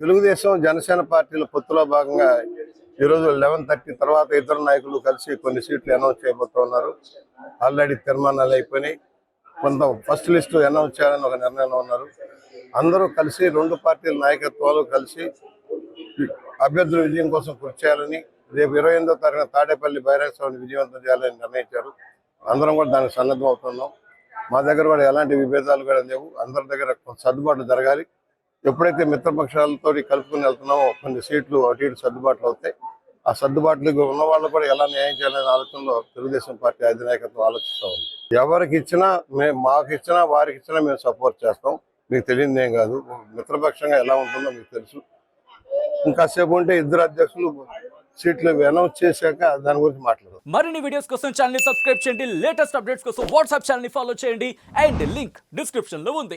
తెలుగుదేశం జనసేన పార్టీల పొత్తులో భాగంగా ఈరోజు లెవెన్ థర్టీ తర్వాత ఇద్దరు నాయకులు కలిసి కొన్ని సీట్లు అనౌన్స్ చేయబోతున్నారు ఆల్రెడీ తీర్మానాలు అయిపోయినాయి. కొంత ఫస్ట్ లిస్టు అనౌన్స్ చేయాలని ఒక నిర్ణయంలో ఉన్నారు. అందరూ కలిసి రెండు పార్టీల నాయకత్వాలు కలిసి అభ్యర్థుల విజయం కోసం కృషి చేయాలని రేపు ఇరవై ఎనిమిదో తారీఖున తాడేపల్లి బహిరంగ విజయవంతం చేయాలని నిర్ణయించారు. అందరం కూడా దానికి సన్నద్ధం అవుతున్నాం మా దగ్గర కూడా ఎలాంటి విభేదాలు కూడా లేవు. అందరి దగ్గర సర్దుబాట్లు జరగాలి. ఎప్పుడైతే మిత్రపక్షాలతో కలుపుకుని వెళ్తున్నామో కొన్ని సీట్లు అటు ఇటు సర్దుబాట్లు అవుతాయి. ఆ సర్దుబాట్లు ఉన్న వాళ్ళు కూడా ఎలా న్యాయం చేయాలనే ఆలోచనలో తెలుగుదేశం పార్టీ అధినాయకత్వం ఆలోచిస్తూ ఉంది. ఎవరికి ఇచ్చినా మేము మాకు ఇచ్చినా వారికి ఇచ్చినా మేము సపోర్ట్ చేస్తాం. మీకు తెలియదు ఏం కాదు. మిత్రపక్షంగా ఎలా ఉంటుందో మీకు తెలుసు. ఇంకాసేపు ఉంటే ఇద్దరు అధ్యక్షులు సీట్లు అనౌన్స్ చేశాక దాని గురించి మాట్లాడదాం. మరిన్ని వీడియోస్ కోసం ఛానల్ సబ్స్క్రైబ్ చేయండి. లేటెస్ట్ అప్డేట్స్ కోసం వాట్సాప్ ఛానల్ ఫాలో చేయండి. అండ్ లింక్ డిస్క్రిప్షన్లో ఉంది.